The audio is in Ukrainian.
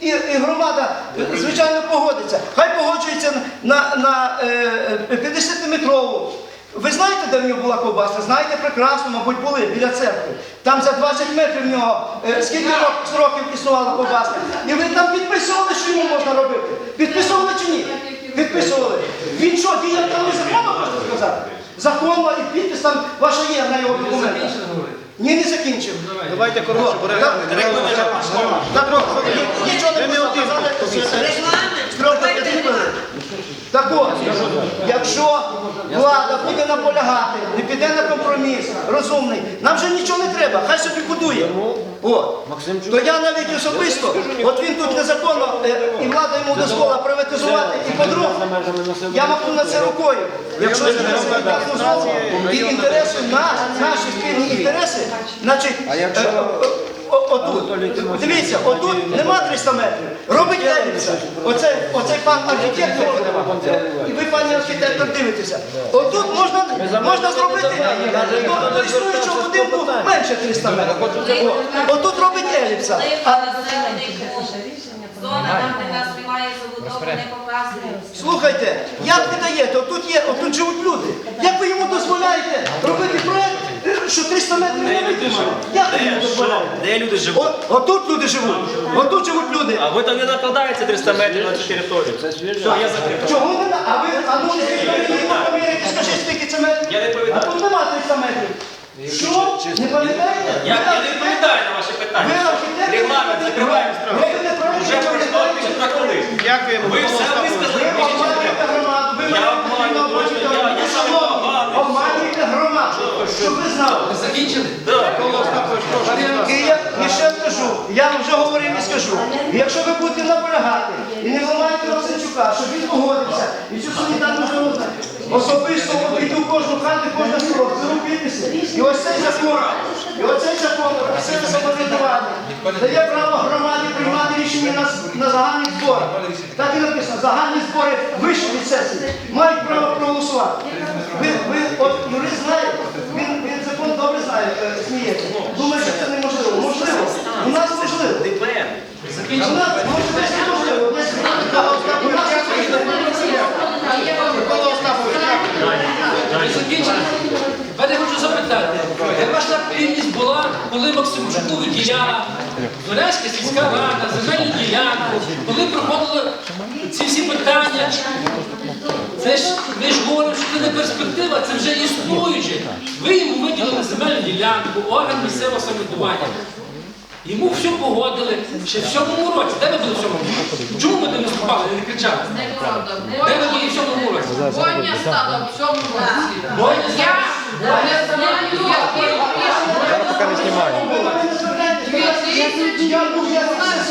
І, і громада, е, звичайно, погодиться. Хай погоджується на, на е, 50-метрову. Ви знаєте, де в нього була ковбаса? Знаєте прекрасно, мабуть, були біля церкви. Там за 20 метрів в нього е, скільки рок- років існувала ковбаска. І ви там підписували, що йому можна робити. Підписували чи ні? Підписували. Він що, діяв там незаконно, можна сказати? Законно і підпис там ваша є на його документах. Ні, не закінчив. Давайте коротше, бо регламент. регламент. Так, от, ні- нічого не було сказали. Строк до п'яти хвилин. Так от, якщо влада буде наполягати, не піде на компроміс, розумний, нам вже нічого не треба, хай собі будує. От. То я навіть особисто, от він тут незаконно, е, і влада йому дозволила приватизувати і по-друге, я махну на це рукою. Якщо це дозволено, і інтереси нас, наші спільні інтереси, значить, отут, дивіться, отут нема 300 метрів, робить Еліца. Оцей, оцей пан архітектор, і ви, пані архітектор, дивитеся. Отут можна, можна зробити до, до існуючого будинку менше 300 метрів. О, Отут робить еліпса. А, Зона, там, де нас немає забудови, не показує. Слухайте, як ви даєте? Отут є, отут живуть люди. Як ви йому дозволяєте робити проект, е, що 300 метрів не витримали? Як ви йому дозволяєте? Де люди живуть? О, отут люди живуть. Отут живуть люди. А ви там не накладаєте 300 метрів на цю територію. Все, я закрив. Чого не на? А ви, а ну, поміряйте, скажіть, скільки це метрів? Я не відповідаю. А тут нема 300 метрів. Що? Не пам'ятаєте? Я, я не відповідаю на ваші Ви питання. архітектор? Регламент закриваємо проект, Вже не пройшло пам'ятаєте? півтора хвилини. Дякуємо. Ви все щоб ви знали. І я і ще скажу, я вам вже говорив і скажу. Якщо ви будете наполягати і не ламаєте Росенчука, щоб він погодився, і цю санітарну зону особисто йду в кожну хату, кожне село, беру підписи. І ось цей закон, і оцей закон про місцеве самоврядування дає право громаді приймати рішення на, на загальних зборах. Так і написано, загальні збори вищі від сесії мають право проголосувати. Ви, ви от юрист знає, коли Максимчуку виділяла Зорянська сільська рада, земельну ділянку, коли проходили ці всі питання. Це ж ми ж говоримо, що це не перспектива, це вже існуюче. Ви йому виділили земельну ділянку, орган місцевого самоврядування. Йому все погодили ще в сьомому році. Де ви були в сьомому році? Чому ми не виступали, не кричали? Де ви були в сьомому році? Воня стала в цьому році. Я не